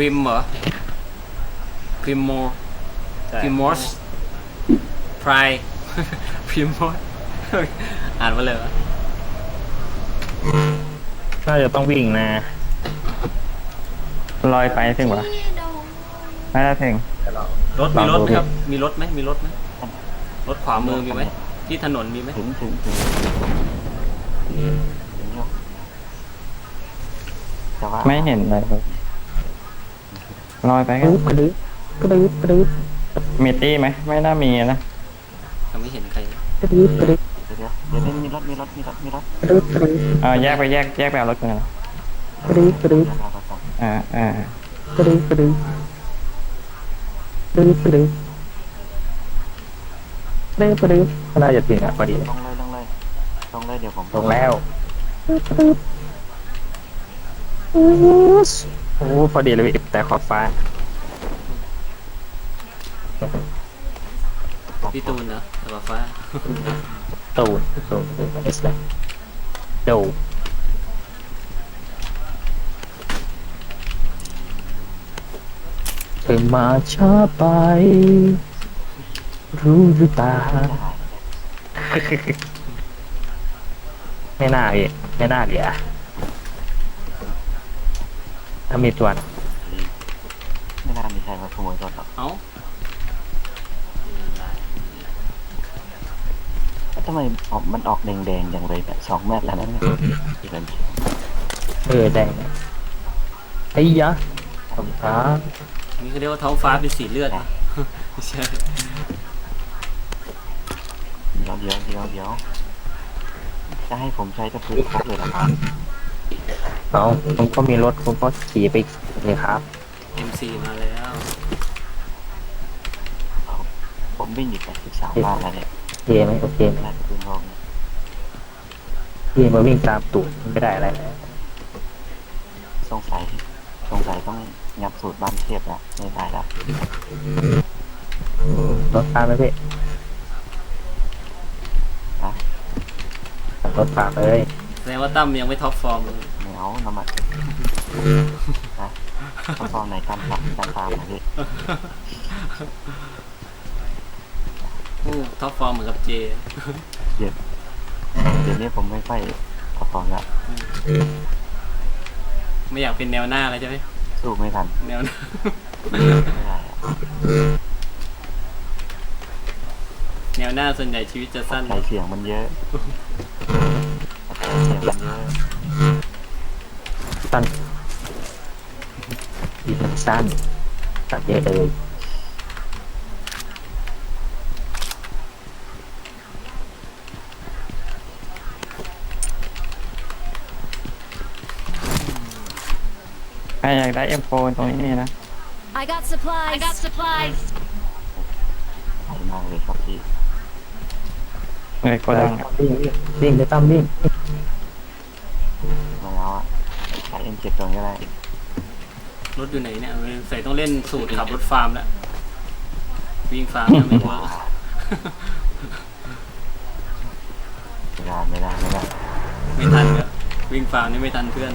ริมเหรอพริมโมใช่พริมมอสพรายพริมมอสอ่านมาเลยวะน่าจะต้องวิ่งนะ ลอยไปถึงวะไม่ได้ถึงรถลมีองรถดูไหมพี่ครับ มีรถไหมมีรถไหมรถขวามือมีไหมที่ถนนมีไหมถึงถึงถึงถึงอยู่แต่ว่าไม่เห็นเลย ลอยไปก็กระดึ๊บกระดึ๊บกระดึ๊บมีตี้ไหมไม่น่ามีนะยังไม่เห็นใครกระดึ๊บกระดึ๊บเดี๋ยวเดี๋ยวเดี๋ยวมีรถมีรถมีรถมีรถกระดึ๊บกระดึ๊บเออแยกไปแยกแยกไปเอารถกันนะกระดึ๊บกระดึ๊บเดี๋ยวเราไปส่งอ่าอ่ากระดึ๊บกระดึ๊บกระดึ๊บกระดึ๊บกระดึ๊บกระดึ๊บน่าจะถึงอะพอดีลงเลยลงเลยลงเลยเดี๋ยวผมลงแล้วกระดึ๊บโอ้ โหพอดีเลยพี่แต่ขอบฟ้า พี่ตูนเหรอแต่ว่าฟ้าตูนตูนตูนเอสเลยดูเธอมาช้าไป รู้หรือเปล่า ไม่น่าพี่ไม่น่าเหลือ ถ้ามีตัวนะไม่น่ามีใครมาขโมยรถหรอกเอ้าทำไมออกมันออกแดงๆอย่างเลยเนี่ยสองเมตรแล้วนะเนี่ยอีกแล้วเออแดงไอ้ยะขอบคุณครับนี่เขาเรียกว่าท้องฟ้าเป็นสีเลือดไม่ใช่เดี๋ยวเดี๋ยวเดี๋ยวเดี๋ยวจะให้ผมใช้ตะพื้นครบเลยเหรอครับ เอาผมก็มีรถผมก็ขี่ไปเลยครับ MC มาแล้ว ผมวิ่งอยู่แปดสิบสามบ้านแล้วเนี่ยโอเคไหมโอเคไหมน่าจะพื้นห้องเนี่ยพี่มาวิ่งตามตูดไม่ได้อะไรแล้วสงสัยสงสัยต้องงับสูตรบ้านเทียบแล้วไม่ได้แล้วรถตามไหมพี่นะรถตามเลยแส ดงว่าตั้มยังไม่ท็อปฟอร์มเลยไม่เอาน้ำมันนะต้องฟองไหนกันครับกันตามนะพี่อู้ท็อปฟอร์มเหมือนกับเจ เดี๋ยวนี้ผมไม่ค่อยพอฟองแล้วไม่อยากเป็นแนวหน้าเลยใช่ไหมสู้ไม่ทันแนวหน้า ไม่ได้อะแนวหน้าส่วนใหญ่ชีวิตจะสั้นใช้เสียงมันเยอะใช้เสียงมันเยอะ สั้นอีมันสั้นตัดเยอะเลยใครอยากได้เอ็มโฟตรงนี้นี่นะ I got supplies. I got supplies. ใช้มากเลยครับพี่เลยโกดังอะวิ่งวิ่งวิ่งไปตามวิ่ง เอ็นเจ็ดตัวนี้ก็ได้รถอยู่ไหนเนี่ยใส่ต้องเล่นสูตรขับรถฟาร์มแล้ววิ่งฟาร์มยังไม่เวิร์กไม่ได้ไม่ได้ไม่ได้ไม่ทันก็วิ่งฟาร์มนี่ไม่ทันเพื่อน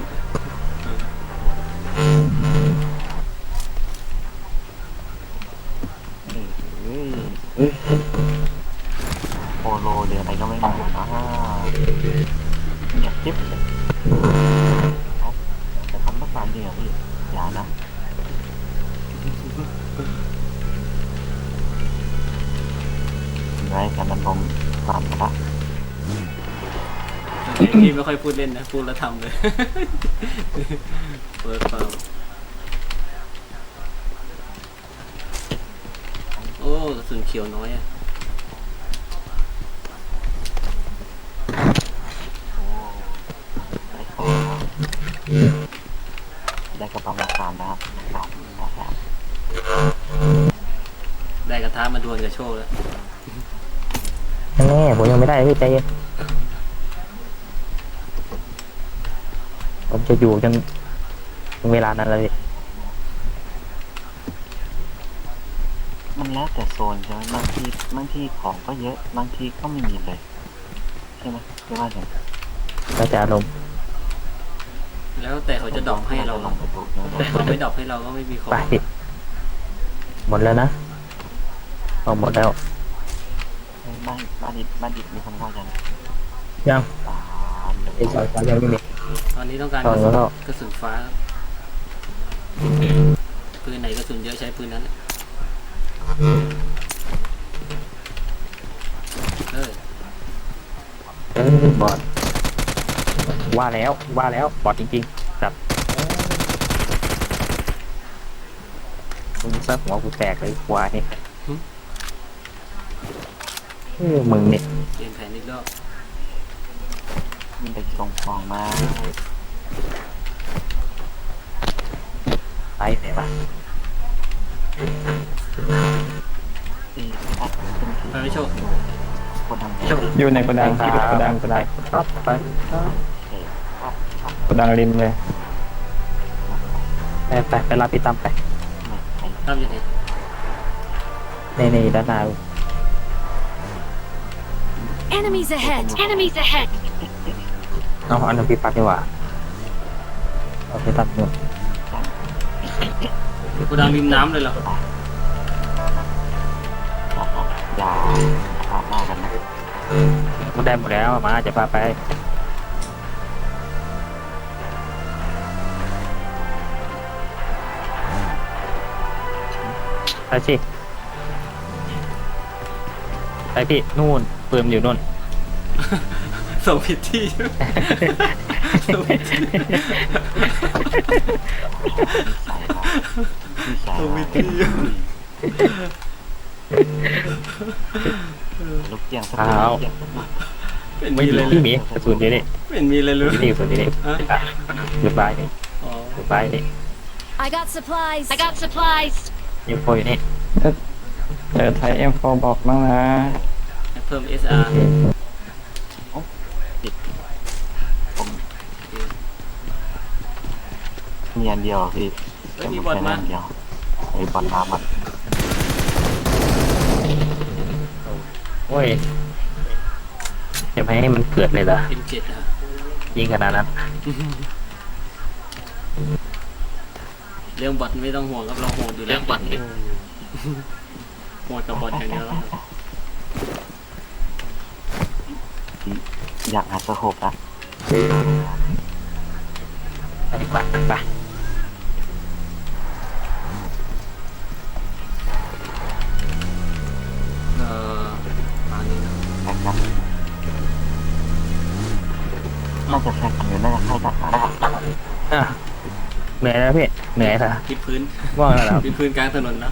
ค่อยพูดเล่นนะ พูดแล้วทำเลยเวิร์กฟาร์มโอ้กระสุนเขียวน้อยอะโอ้ได้ของได้กระเป๋าราคานะครับครับครับได้กระทะมาดวลกับโชว์แล้ว แน่ผมยังไม่ได้พี่ใจเย็นผม จะอยู่จนถึงเวลานั้นเลยมันแล้วแต่โซนใช่ไหมบางทีบางทีของก็เยอะบางทีก็ไม่มีเลยใช่ไหมไม่ว่าอย่างแล้วแต่อารมณ์แแล้วแต่เขาจะดรอปให้เราลงไปถูกเนื้อแต่เขาไม่ดรอปให้เราก็ไม่มีของ ไปพี่หมดแล้วนะเอาหมดแล้วบ้านบ้านดิบบ้านดิบมีคนเข้ายังยังสามไอ้สายฟ้ายังไม่มี ตอนนี้ต้องการตอนกระแล้สุวนก็กระสุนฟ้าครับปืนไหนกระสุนเยอะใช้ปืนนั้นแหละเออเออบอดว่าแล้วว่าแล้วบอดจริงๆครับมึงซะหัวกูแตกเลยควายเนี่ยเออมึงเนี่ยเปลี่ยนแผนอีกรอบ มีเด็กส่องฟองมาไปไหนวะที่อัดเป็นสีไปไม่โชคคนทำงานอยู่ในโกดังที่โกดังโกดังครับไปเอกครับโกดังริมเลยไปไปไปรับพี่ตั้มไปไม่ใครรับยังไงในในด้านหน้า Enemies ahead! Enemies ahead! เอาอันนั้นพี่ปักดีกว่าเอาพี่ตั้มนู่นกูดังริมน้ำเลยเหรออย่าปาดหน้ากันนะมันได้หมดแล้วมาจะพาไปไปสิไปพี่นู่นปืนมันอยู่นู่น ส่งผิดที่ส่งผิดที่ใส่มาพี่ชายส่งผิดที่ลูกเจียงสักอ้าวเป็นไม่มีมีอะไรเลที่ยหมีกระสุนอยู่นี่เป็นมีอะไรเลยอยู่นี่กระสุนอยู่นี่ฮะอยู่ปลายนี่อ๋ออยู่ปลายนี่ I got supplies! I got supplies! ยูโฟอยู่นี่เจอไทยเอ็มโฟบอกบ้างนะให้เพิ่ม SR มี อันเดียวพี่เฮ้ยมีบอลมา เดียวไอ้บอลน้ำมันโอ้ยจะไม่ให้มันเกิดเลยเหรอ M7 อะยิงขนาดนั้นเรื่องบอทไม่ต้องห่วงครับเราโหดอยู่แล้วบอทโหดกับบอทอย่างเดียวครับอยากหาสโคปนะไปกว่าไป น่าจะแข่งกันอยู่น่าจะให้ทหารอะเหนื่อยแล้วพี่เหนื่อยแล้วพิดพื้นว่างแล้วเหรอพิดพื้นกลางถนนนะ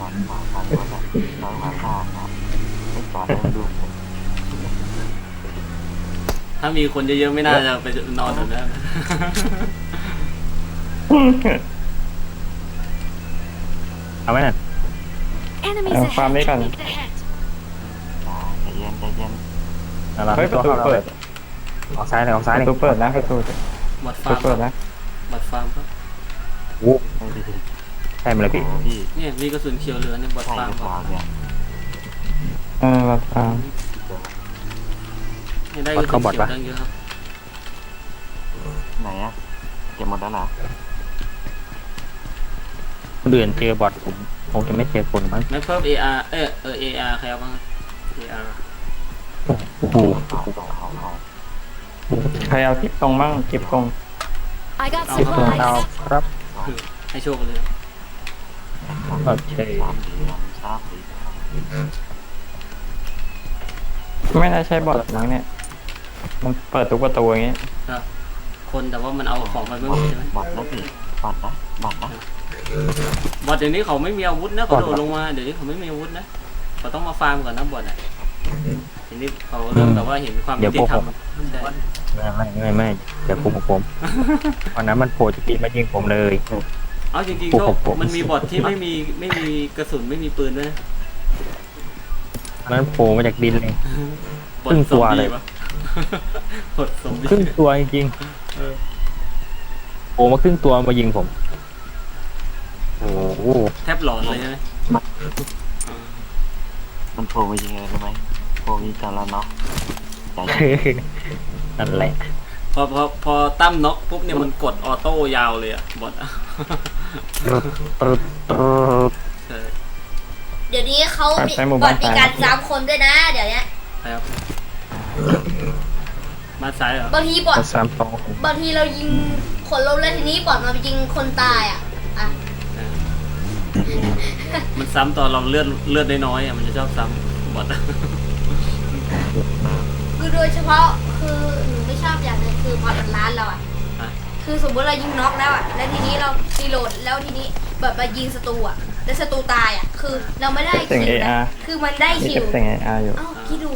บอลมาบอลมาน้อยมาล่านะไม่จอดให้ดูถ้ามีคนเยอะๆไม่น่าจะไปนอนแบบนั้นเอาไหมนั่น Enemies เอาความ ahead! นี้ก่อน Enemies ahead! ใจเย็นใจเย็นเอาละเฮ้ยประตูข้าราเปิด ออกซ้ายเลยออกซ้ายปเลระยตูเปิดนะประตูบอทปฟาระร์ตูมเปิดนะบอทฟาร์มครับโอ้ไม่ดีใช่ไหมล่ะโอ้พี่ พี่เนี่ยมีกระสุนเขียวเหลือเนี่ยบอทใช่ฟาร์หมรือคเปรัล่าบเนี่ยเออประตูเนี่ยได้กระสุนเขียวตั้งเยอะครับไหนอะเก็บหมดแล้วเหรอคนอื่นเจอบอทผมคงจะไม่เจอคนมั้งไม่เพิ่ม AR เออเออ AR ใครเอาบ้างครับ AR โอ้โห ใครเอาคลิปตรงบ้างคลิปตรง I got เอาตรงเอา supplies! ครับ ให้โชคเลยโอเคสามสี่สามสี่ไม่น่าใช่บอทมั้งเนี่ย มันเปิดทุกประตูอย่างเงี้ยครับคนแต่ว่ามันเอาของไปไม่หมดใช่ไหมบอดนะพี่บอดนะบอดนะบอทเดี๋ยวนี้เขาไม่มีอาวุธนะเขาโดดลงมาเดี๋ยวนี้เขาไม่มีอาวุธนะเขาต้องมาฟาร์มก่อนนะบอทอะทีนี้เขาเริ่มแบบว่าเห็นความยุติธรรมใช่ ไม่ไม่ไม่ไม่เดี๋ยวผมผมผมวันนั้นมันโผล่จะปีนมายิงผมเลย เอาจริงๆโอ้ก็โหมันมีบอทที่ไม่มีไม่มีกระสุนไม่มีปืนด้วยนะวันนั้นโผล่มาจากดินเลย บอครึ่ทงซตัอวมเลบี้ย ปะ บอทซอมบี้ครึ่งตัวจริงเออๆโผล่มาครึ่งตัวมายิงผม โอ้โหแทบหลอนเลยใช่ไหมมันโผล่มายิงไงรู้ไหมโผล่มีจอแล้วเนาะใจ นั่นแหละ พอพอพอตั้มน็อกปุ๊บเนี่ยมันกดออโต้ยาวเลยอะบอทอะตรึดตรึดตรึดใช่เดี๋ยวนี้เขามีใช้หมู่บอบ้าดนมีตายการซ้ำคนด้วยนะ เดี๋ยวเนี้ยครับมาซ้ายเหรอบางทีบอดสามสองบางทีเรายิงคนล้มแล้วทีนี้บอดมาไปยิงคนตายอะอะเออมันซ้ำตอนเราเลือดเลือดได้น้อยๆอะมันจะชอบซ้ำบอทอะ คือโดยเฉพาะคือหนูไม่ชอบอย่างหนึงคือบอดร้านเราอะอะคือสมมติเรายิงน็อกแล้วอะ แล้วทีนี้เรารีโหลดแล้วทีนี้แบบมายิงศัตรูอะ แล้วศัตรูตายอะ คือเราไม่ได้เสียง AR คิวนะคือมันได้มีคิเก็วบเสียงไออาร์อยู่เอ้าคิดดู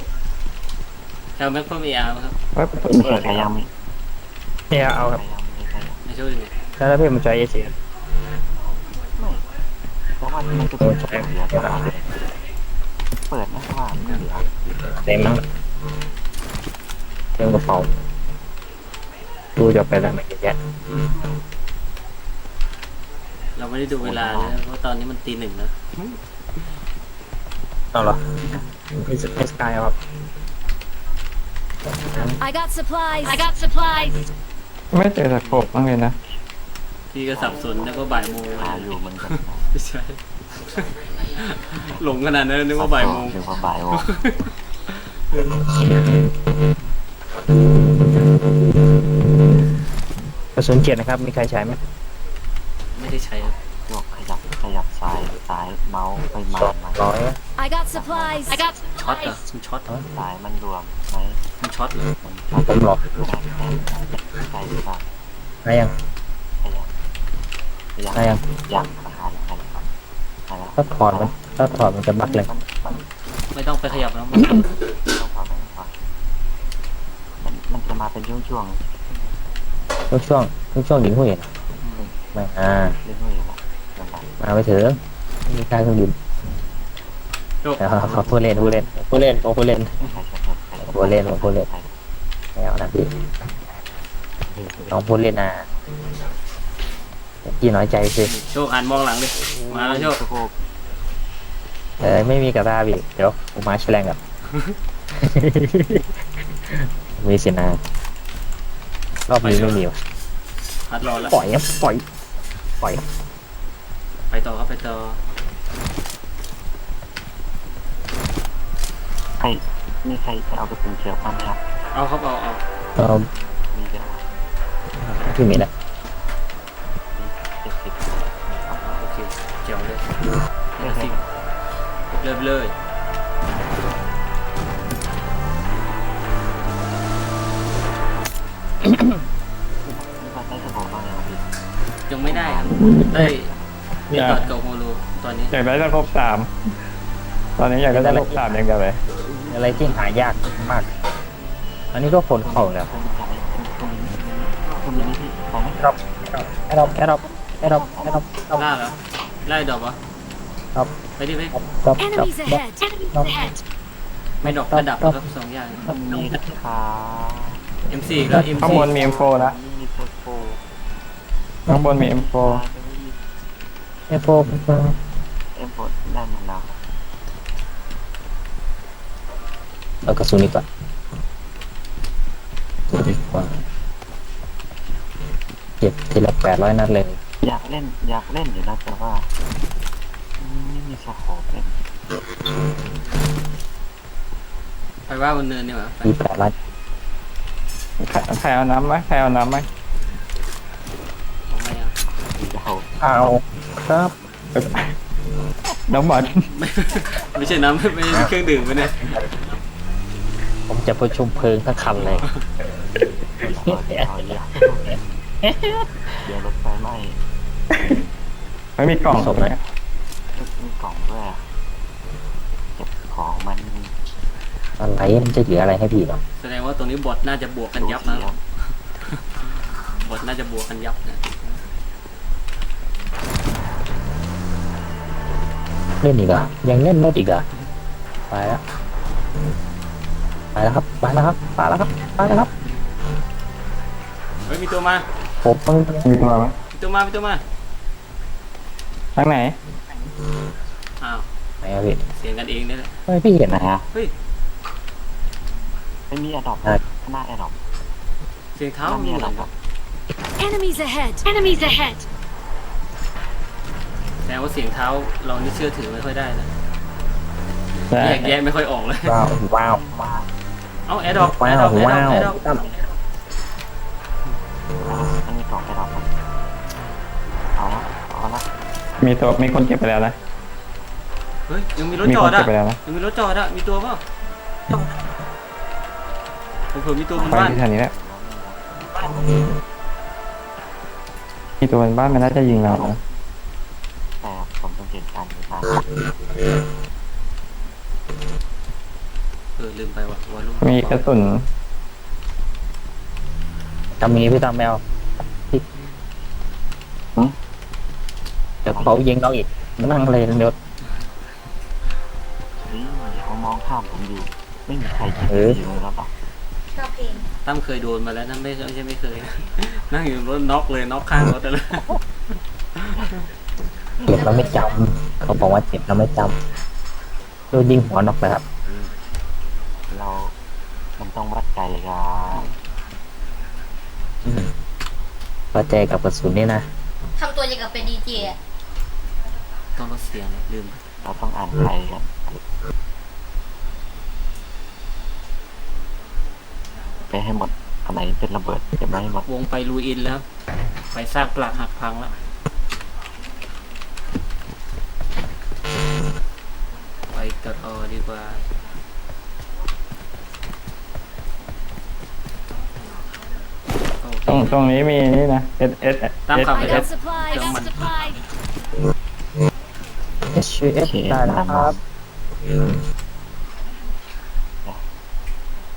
แถวแม็กเพิ่มเออาร์ครับเฮ้ยประตูมีเปิดใครยังมีเนี่ยเอาใคครรับยังมีใครยังไม่ช่วยยังไงแล้วพี่มันใจเอเชียไม่เพราะว่ามันจะเป็นช่วงเหลือเท่าไหร่เปิดนะว่าไม่เหลือเต็มมั้ง เรื่องกระเป๋าดูจะไปแล้วไม่เยอะแยะเราไม่ได้ดูเวลาเลยเพราะตอนนี้มันตีหนึ่งแล้วเอาเหรอไม่ไม่สกายครับ I got supplies. I got supplies. ไม่เจอสโคปบ้างเลยนะพี่ก็สับสนแล้วก็บ่ายโมงหาอยู่เหมือนกันไม่ใช่ หลงขนาดนั้นนึกว่าบ่ายโมงถึงว่าบ่ายโมง กระสุนเจ็ดนะครับ มีใครใช้ไหมไม่ได้ใช้ครับโยกขยับขยับซ้ายซ้ายเมาส์ไปมาสองมาร้อย I got supplies. I got ช็อตเหรอ supplies. มันช็อตเหรอซ้ายมันรวมไหมมันช็อตเหรอมันผมหลอกได้แค่ใจหรือเปล่าได้ยังขยับขยับได้ยังยังขยับขยับขยับถ้าถอดมันถ้าถอดมันจะบักเลยมันมันไม่ต้องไปขยับแล้วมัน ต้องถอดต้องถอด มันมันจะมาเป็นช่วงช่วงช่วงช่วงช่วงช่วงยิงหุ้ยนะไม่อ่าๆเรื่อยๆละลำบากมาไปเถอะไม่มีค่าเครื่องบินโยกนะครับเขาพูดเล่นพูดเล่นพูดเล่นผมพูดเล่นใครจะเปิดใครจะโอ้เล่นโอ้เล่น ไม่เอานะพี่น้องพูดเล่นนะพี่น้อยใจสิโชคหันมองหลังเลยมาแล้วโชคสะโพกเออไม่มีกระตาพี่เดี๋ยวผมมาแฉลงกับ มีสินะรอบนี้ไม่มีว่ะพัดรอแล้วปล่อยครับปล่อย ปล่อย ไปต่อครับไปต่อใครมีใครจะเอากระสุนเขียวบ้างไหมครับเอาครับเอาเอาเออมีเยอะพี่มีแหละเจ็ดสิบโอเคเจียวเลยเลือกสิให้เริ่มเลย ไม่ได้ครับได้มีตอดกับโฮโลตอนนี้อยากได้สโคปสามตอนนี้อยากได้สโคปสามอย่างเดียวเลยอะไรที่หายากมาก อันนี้ก็คนเข้าแล้วตรงนี้ตรงนี้ตรงนี้พี่ไปไหมแอดดอปแอดดอปแอดดอปแอดดอปแอดดอปล่าเหรอไล่ดอกวะครับไปดิไปดอปดอป Enemies ดอป ahead. Enemies ahead. ไม่ดอกระดับนะครับสองอย่างมันมีขา M4 กับ M4 ข้างบนมี M4 แล้วมีโฟโฟ ข้างบนมี M4 เอฟโฟเอ็มโฟได้หมดแล้วเอากระสุนนี้ก่อนดีกว่าเก็บทีละแปดร้อยนัดเลย อยากเล่นอยากเล่นอยู่นะแต่ว่าไม่มีสโคปเล่นไปว่าบนเนินนี่หว่าไปมีแปดร้อยใครใครเอาน้ำไหมใครเอาน้ำไหมเอาไม่เอา เดี๋ยวเอาครับน้องบอลไม่ไม่ใช่น้ำไม่ใช่เครื่องดื่มไปเนี่ยผมจะประชุมเพลิงทั้งคันเลยเดี๋ยวเดี๋ยวเดี๋ยวรถไฟไหม้ไม่มีกล่องศพไหมมีกล่องด้วยอะเก็บของมันอะไรมันจะเหลืออะไรให้พี่หรอแสดงว่าตรงนี้บอทน่าจะบวกกันยับนะบอทน่าจะบวกกันยับนะ เล่นอีกเหรอยังเล่นรถอีกเหรอไปแล้วไปแล้วครับไปแล้วครับไปแล้วครับไปแล้วครับเฮ้ยมีตัวมา ผมต้องมีตัวไหมมีตัวมามีตัวมาทางไหนอ้าวไหนอะพี่เสียงกันเองนี่แหละไม่พี่เห็นนะนะฮะเฮ้ยไม่มีแอดดอปอะหน้าแอดดอปเสียงเท้าถ้ามันมีเหอะไรมือนคกัรับบ Enemies ahead. Enemies ahead. แต่ว่าเสียงเท้าเรานี่เชื่อถือไม่ค่อยได้นะใช่แยกแยะไม่ค่อยออกเลย ว้าวว้าวมาเอาแอดดอกว้าแอดดวอกแอดดว้าอกวแอดดอกตั้มอันนี้กล่องไปรับครับเอาละเอาละมีตัวมีคนเก็บไปแล้วนะเฮ้ยยังมีรถมีจคอนดเก็อะบไปแล้วนะยังมีรถจอดอะมีตัวเปล่าผมเผื่อมีตัวบนไปบ้านที่แถวนี้แหละมีตัวบนบ้านมันน่าจะยิงเรานะแต่ผมสังเกตการณ์อยู่ครับเออลืมไปว่ะว่าลูกมีกระสุนถ้ามีพี่ตั้มไม่เอาพี่เดี๋ยวเขายิงน้องอีก นั่งเลยเดี๋ยวนี่เขามองข้ามผมอยู่ ไม่มีใครคิดเอออยู่แล้วปะชอบเพลงตั้มเคยโดนมาแล้วนะไม่ไม่ใช่ไม่เคย นั่งอยู่รถน็อกเลยน็อกข้างรถเลย เจ็บแล้วไม่จำเขาบอกว่าเจ็บแล้วไม่จำโดนยิงหัวนอกไปครับ เรา มันต้องวัดใจกันพอใจกับกระสุนนี่นะทำตัวอย่างกับเป็นดีเจอะต้องลดเสียงลืม เราต้องอ่านใจกันไปให้หมดอันไหนเป็นระเบิดเก็บไว้ให้หมด วงไปลูอินแล้วไปซากปลักหักพังแล้ว ดีกว่าโอเคตรงตรงนี้มีนี่นะ S S ตาม S ข่าว I ไป got supplies. I got supplies. H S ได้แล้วครับ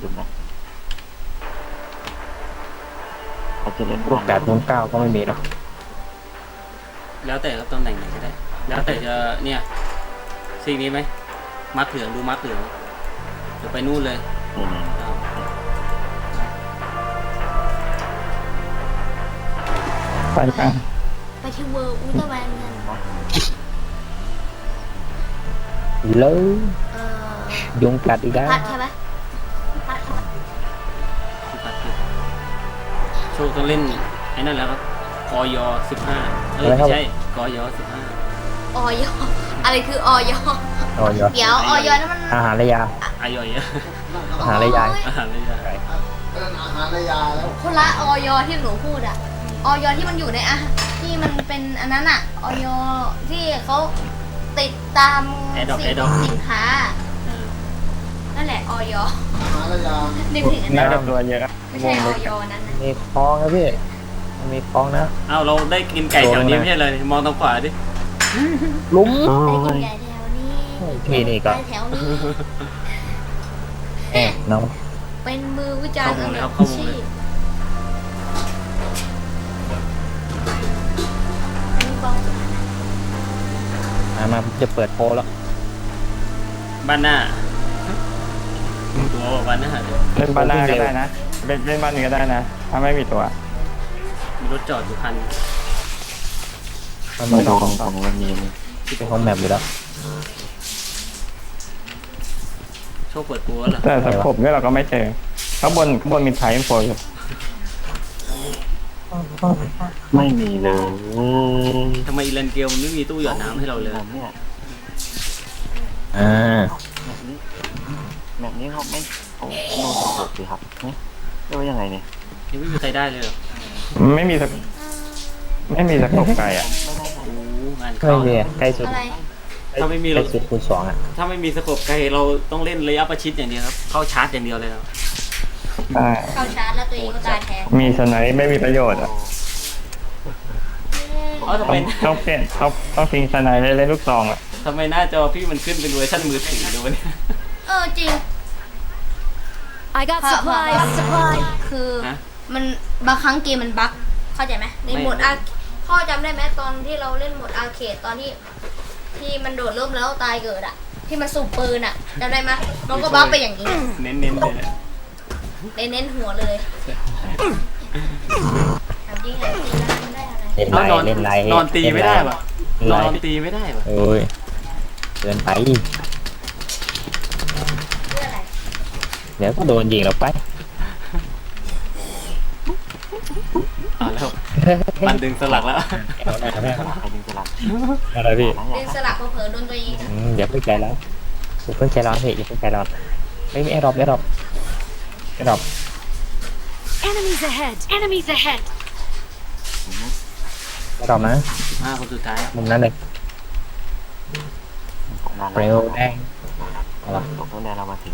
ดูนะเราจะเล่นพวกแปดนเก้าก็ไม่มีหรอกแล้วแต่ครับตำแหน่งไหนก็ได้ แล้วแต่จะเนี่ยสิ่งนี้ไหม มัดเหลืองดูมัดเหลืองเดี๋ยวไปนู่นเลยนี่นี่อ้าวไปกลางไปที่เวอร์อุลตร้าแมนกันเลยเออยุงกัดอีกแล้วพัดใช่ไหมพัดที่ปัดผิดโชคต้องเล่นไอ้นั่นแหล้วครับกอยสิบห้าเอ้ยไม่ใช่กอยสิบห้า ออยอะไรคือออย โอ้ยเดี๋ยวออยนั่นมันอาหารระยาอายอยอะอาหารระยาอาหารเลยอะคนละออยที่หนูพูดอะออยที่มันอยู่ในอาหารที่มันเป็นอันนั้นอะออยที่เขาติดตามสินสินค้านั่นแหละออยนึกถึงอันน่านั้นจะตัวเยอะไม่ใช่ออยนั้นนะมีคลองนะพี่มันมีคลองนะเอาเราได้กินไก่แถวนี้ไม่ใช่เลยมองทางขวาดิลุ้มโอ้ได้กินยไก่ แถวนี้พี่นี่ก็ไก่แถวนี้แอบน้องเป็นมือวิจารณ์อันดับชีพอันนี้กองมามาผมจะเปิดโพลแล้วบ้านหน้าตัวบ้านหน้าเดี๋ยวเล่นบ้านหน้าก็ได้นะเล่นเล่นบ้านนี้ก็ได้นะ ถ้าไม่มีตัวมีรถจอดอยู่คันมันไม่ไม่โดต้องนของมันมีมันเป็นห้องแมปอยู่แล้ว โชคเปิดตัวแล้วเหรอแต่สกบเนี่ยเราก็ไม่เจอข้างบนข้างบนมีไทม์โฟอยู่ไม่มีเลยทำไมอีเลนเกลมันไม่มีตู้หยอดน้ำให้เราเลยแบบเนี้ยอ่าแบบนี้แบบนี้เขาไม่เขาโน้ตสกสิครับเนี่ยเรียกว่ายังไงเนี่ยยังไม่มีใครได้เลยเหรอไม่มีสกไม่มีสกบไก่อะโอ้งานไม่เข้ามีใกล้สุดอะไร ถ้าไม่มีใกเราล้สุดคูณสองอะถ้าไม่มีสกบไกลเราต้องเล่นระยะประชิดอย่างเดียวครับ เข้าชาร์จอย่างเดียวเลยครับใช่เข้าชาร์จแล้วตัวเองก็ตายแทนมีสไนป์ไม่มีประโยชน์อะเอ้าทำต้ไมองต้องเปลี่ยนต้องต้องทิ้งสไนป์เล่นลูกซองอะทำไมหน้าจอพี่มันขึ้นเป็นเวอร์ชันมือถือดูเนี่ยเออจริง I got supplies. Supplies. คือ ฮะ มันบางครั้งเกมมันบั๊กเข้าใจไหมในไม่โหมดอาพ่อจำได้ไหมตอนที่เราเล่นโหมดอาร์เคดตอนที่ ที่มันโดดร่มแล้วตายเกิดอะที่มันสูบปืนอะจำได้ไหมน้องก็บั๊กไปอย่างนี้เน้นๆเลยนะเน้นเน้นหัวเลยถามจริงเหรอตีแล้วมันได้อะไรเล่นเอาไลนอนน์เล่นไลน์นอนตีไม่ได้ปะนไลอนน์ตีไม่ได้ปะโอ้ยเกินไป เพื่ออะไรเดี๋ยวก็โดนยิงเราไปมันดึงสลักแล้วเอาได้ครับแม่ใครดึงสลัก อะไรพี่นั่นเล่นแหละสลักเผลอๆโดนตัวเองอืมอย่าเพิ่งใจร้อนอย่าเพิ่งใจร้อนพี่อย่าเพิ่งใจร้อนไม่ไม่รอบไม่รอบไม่รอบ Enemies ahead. Enemies ahead. ไม่รอบนะห้าคนสุดท้ายมุมนั้นเลยนานเปลแล้ววแดงเอาละตกตั้งแต่เรามาถึง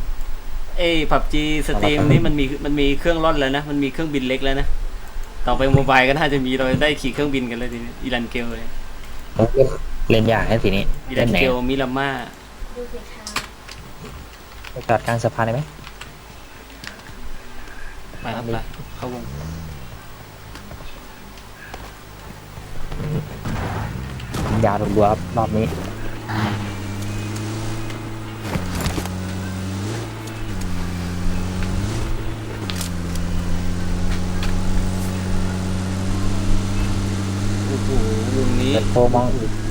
เอ้ผับจีสตรีมนี่มันมีมันมีเครื่องร่อนแล้วนะ มันมีเครื่องบินเล็กแล้วนะ ต่อไปโมบายก็น่าจะมีเราได้ขี่เครื่องบินกันเลยทีนี้อีรันเกลเลยผม เล่นเล่นยากแค่ทีนี้อีรัเล่นนไหนเกลมิลาม่าดูสิคะไปจอดกลางสะพานได้ไหมไปครับไปเข้าวงยาวรัวๆครับรอบนี้ โอ้โหวงนี้ เปิดโฟมอง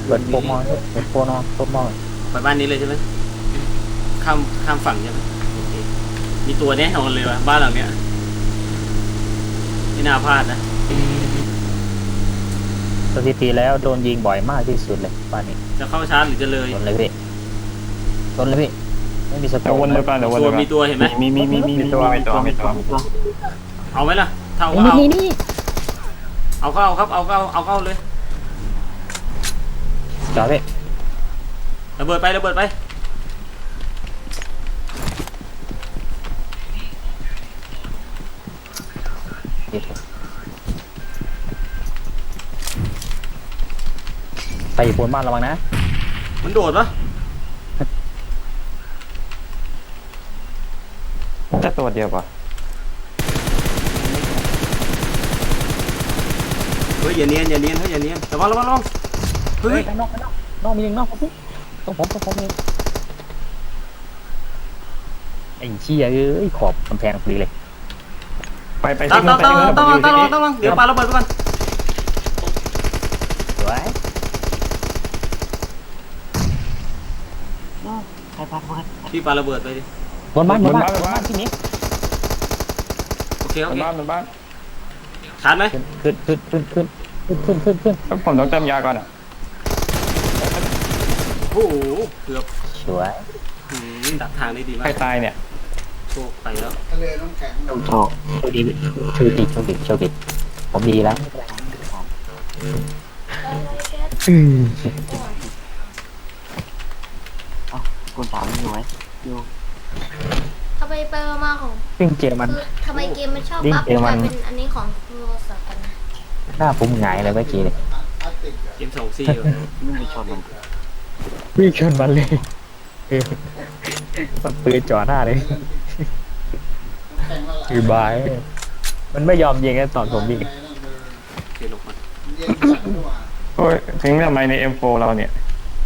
เปิดโฟมองเปิดโฟนองโฟมองไปบ้านนี้เลยใช่ไหมข้ามข้ามฝั่งใช่ไหมโอเคมีตัวแน่นอนเลยวะบ้านหลังเนี้ยไม่น่าพลาดนะสถิติแล้วโดนยิงบ่อยมากที่สุดเลยบ้านนี้จะเข้าชาร์จหรือจะเลยโดนเลยพี่โดนเลยพี่ไม่มีสเดี๋ยวโตวนนไปก่อนเดี๋ยววนตัวไปก่อนมีตัวเห็นไหมมีมีมีมีมีตัวมีตัวมีตัวเอาไหมล่ะเท่าก็นี่เอานี่นี่เอาก็เอาครับเอาก็เอาเอาก็เอาเลย จอดพี่ระเบิดไประเบิดไป ไปอยู่บนบ้านระวังนะ มันโดดปะจะตัวเดียวป่ะเฮ้ยอย่าเนียนอย่าเนียนเฮ้ยอย่าเนียนระวังระวังระวังเฮ้ยข้างนอกข้นอกนอกมีหนึ่งนอกปุ๊บตรงผมตรงผมเองไอ้เชี่ยเอ้ยขอบกำแพงฟรีเลยไปไปต้องต้องต้องต้องต้องต้องเดี๋ยวปลาระเบิดก่อนสวยใครปลาระเบิดพี่ปลาระเบิดไปดิบนบ้านบนบ้านบนบ้านที่นี้โอเคโอเคบนบ้านบนบ้านขาดไหมขึ้นขึ้นขึ้นขึ้นขึ้นขึ้นขึ้นผมต้องเติมยาก่อนอะ โอ้โหเกือบสวยหืมดักทางได้ดีมาใครกตายเนี่ย โชคไปแล้วโอ้โหโชคดีโชคดีโชคดีโชคดีผมดีแล้วคุณสามอยู่ไหมอยู่ทำไมไปมาๆของซึ่งเจอมัน คือทำไมเกมมันชอบดิ้งบัฟเกมกมัลานยเป็นอันนี้ของโทรศัพท์กันนะหน้าผมหงายเลยเมื่อกี้เลยเกมสองซี่อยู่ไม่มีชนมัน วิ่งชนมันเลยเออมันปืนจ่อหน้าเลยคือบาย มันไม่ยอมยิงกันตอนผมยิงโอเคลงมาโอ้ยทิ้งทำไมใน M4 เราเนี่ย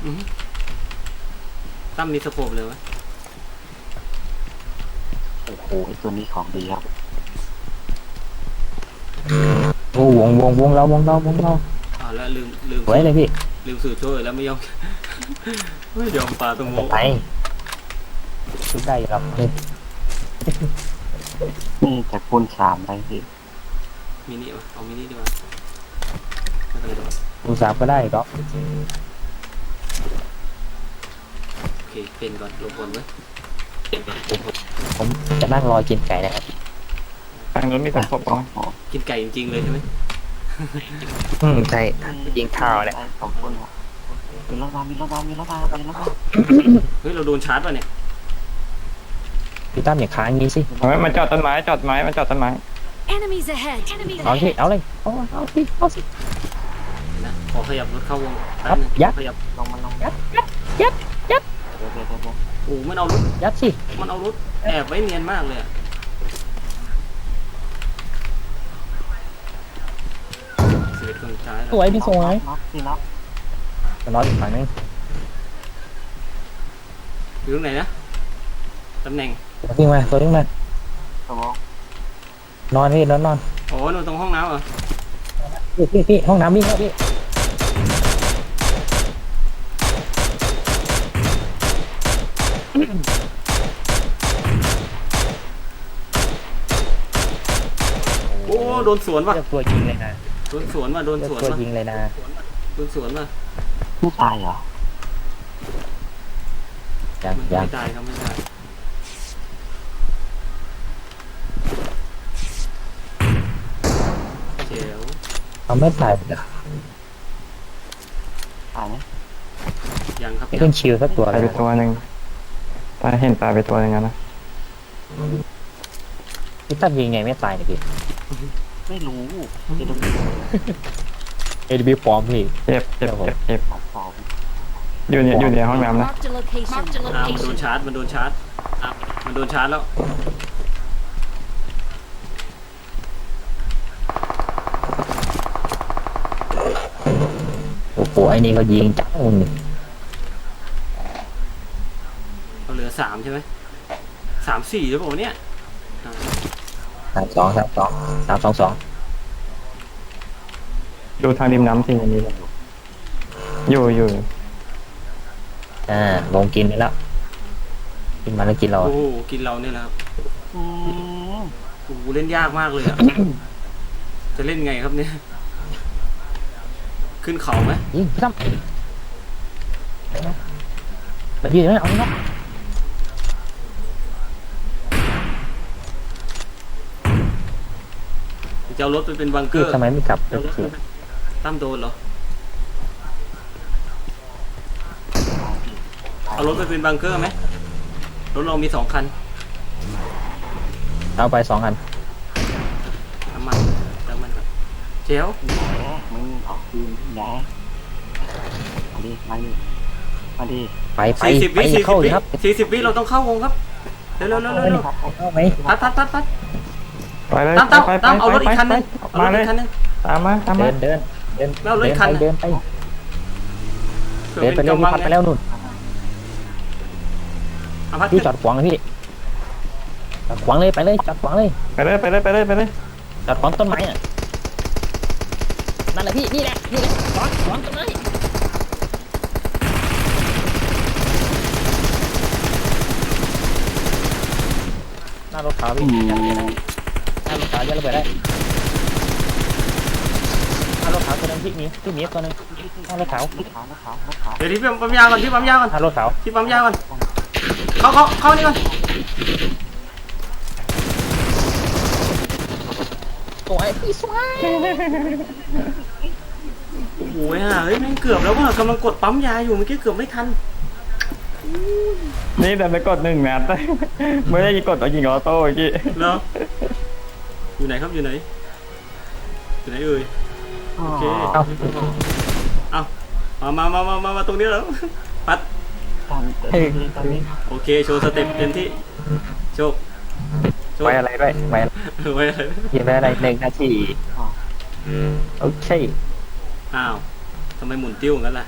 อื้อหือตั้มมีสโคปเลยวะโอ้โหไอตัวนี้ของดีครับโอ้วงวงวงเราวงเราวงเราอ้าวแล้วลืมลืมสวยเลยพี่ลืมสื่อช่วยแล้วไม่ยอม ไม่ยอมปาตรงโมไปชุดได้ครับเฮ้ยนี่แต่คุณสามไปสิมินิวะเอามินิดีกว่าไม่เป็นไรหรอกดูสามก็ได้ก็โอเคเป็นก่อนลงบนไว้ผมจะนั่งรอกินไก่นะครับทางนู้นมีสังคมโอ้ไหมโหกินไก่จริงๆเลยใช่ไหม อืมใช่ยิงข้าวเนี่ยขอบคุณครับมีรถมามีรถมามีรถมามีรถมาเฮ้ยเราโดนชาร์จป่ะเนี่ยพี่ตั้มอย่าค้างงี้สิเอาไว้มันจอดต้นไม้จอดไม้มันจอดต้นไม้ Enemies ahead. Enemies เอาสิ ahead. เอาเลยเอาเอาสิเอาสิ นะขอขยับรถเข้าวงแป๊ครับนึงยัด ขยับลงมาลงยัดยัดยัดยัดเดี๋ยวเดี๋ยวเดี๋ยวเดี๋ยวโอ้มันเอารถยัดสิมันเอารถแอบไว้เนียนมากเลยอะ สิบเอ็ดคนสุดท้ายสแล้ววยพี่สวยน็อกพี่น็อกจะรออีกฝั่งนึงอยู่ตรงไหนนะตำแหน่งตัวขึ้นมาตัวขึ้นมาสมองนอนพี่นอนนอนโอ้หนูตรงห้องน้ำเหรอพี่พี่พี่ห้องน้ำพี่ครับพี่โอ้โดนสวนว่ะเลือกตัวจริงเลยนะ โดนสวนมาโดนสวนตัวมายิงเลยนะโดนสวนมาไม่ตายเหรอยังมันยังไม่ได้ครับไม่ได้เจ๋วเขาไม่ตายเหรอตายไหมยังครับไม่ยัขึ้งนชิวสักตัวตายเลไปยตัวหนึ่งตายเห็นตายไปตัวหนึ่งอะนะพี่ตั้มยิงไงไม่ตายเนี่ยพี่ ไม่รู้จะโดนเอดบีปลอมพี่ เจ็บเจ็บเจ็บเจ็บสองสองอยู่เนี่ยอยู่ในห้องน้ำนะ Marked a location. Marked a อ่ามันโดน location. ชาร์จมันโดนชาร์จอะมันโดนชาร์จแล้วโอ้โหไอ้นี่ก็ยิงจังนี่เราเหลือสามใช่ไหมสามสี่หรือเปล่าเนี่ยอ่า สามสองสามสองสามสองสองดูทางริมน้ำสิอย่างนี้เลยอยู่อยู่อ่าลงกินไปแล้วกินมาแล้วกินเราโอ้โหกินเราเนี่ยนะครับอืมโอ้โหเล่นยากมากเลยอะ จะเล่นไงครับเนี่ย ขึ้นเขาไหมยิงพี่ตั้มแบบยืนนะเอาเนาะ จะเอารถไปเป็นบังเกพี่อร์ทำไมไม่กลับไปขี่ตั้มโดนเหรอ เอารถไปเป็นบังเกอร์ไหมรถเรามีสองคันเอาไปสองอันน้ำมันน้ำมันครับเจลแหมมึงออกคืนแหมมาดิมาดิมาดิไปไปสี่สิบไปวิสี่สิเข้าบเลวิยครับสี่สิบวิเราต้องเข้าวงครับ เร็วเร็วเร็วเร็วเร็วเข้าไหมพัดพัดพัดพัด ไปเลยตั้มตั้มไปไปตั้มเอารถอีไปกคันไปนึงออกเอามารถเลอียกคันนึง ตามมาตามมาเดินเดินเดินไม่เอารถเดิอีนกคัไปนน่ะเดินไปเผื่อเดินไปเป็นเร็วกำพี่บังพัดไปไงแล้วนู่นเอาพัดพี่ขึ้นจอดขวางเลยพี่จอดขวางเลยไปเลยจอดขวางเลยไปเลยไปเลยไปเลยไปเลยจอดขวางต้นไม้อะนั่นแหละพี่นี่แหละนี่แหละจอดขวางต้นไม้หน้ารถขาวพี่ ยัดเลยนะหน้ารถขาวยัดระเบิดได้หน้ารถขาวตัวนึงพี่หมีพี่หมีตัวนึงหน้ารถขาวรถขาวรถขาวรถขาวเดี๋ยวที่ปั๊มยาก่อนที่ปั๊มยาก่อนหน้ารถขาวที่ปั๊มยาก่อนเข้าเข้าเข้านี่ก่อนสวยพี่สวยโอ้โหห่าเฮ้ยแม่งเกือบแล้วว่ะกำลังกดปั๊มยาอยู่เมื่อกี้เกือบไม่ทันนี่แต่ไปกดหนึ่งนัดไม่ได้กดเอายิงออโต้เมื่อกี้เหรอ อยู่ไหนครับอยู่ไหนอยู่ไหนเอ่ยโอเคเอ้าเอามามามามามามาตรงนี้แล้วพัดตอนตอนนี้ตอนนี้โอเคโชว์สเต็ปเต็มที่โชคโชคไว้อะไรด้วยไว้ไว้อะไรยิงไปอะไรหนึ่งนาทีอ๋อโอเคอ้าวทำไมหมุนติ้วงั้นล่ะ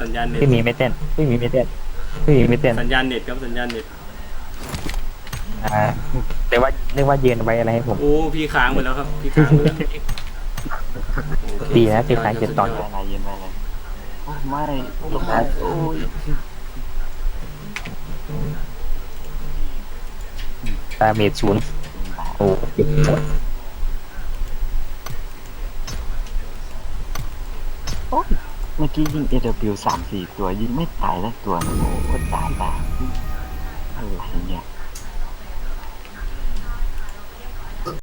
สัญญาณเน็ตพี่หมีไม่เต้นพี่หมีไม่เต้นพี่หมีไม่เต้นสัญญาณเน็ตครับสัญญาณเน็ต อ่าเรียกว่าเรียกว่ายืนไว้อะไรให้ผม โอ้พี่ค้างไปแล้วครับพี่ค้างไปแล้วโอเคดีนะพี่ค้างเจ็ดตอนเย็นอะไรเย็นอะไรโอ้ไม่ลงมาโอ้ยตาเมจศูนย์โอ้เจ็บปวดเมื่อกี้ยิง AW สามสี่ตัวยิงไม่ตายแล้วตัวนึงโอ้โหตายตาย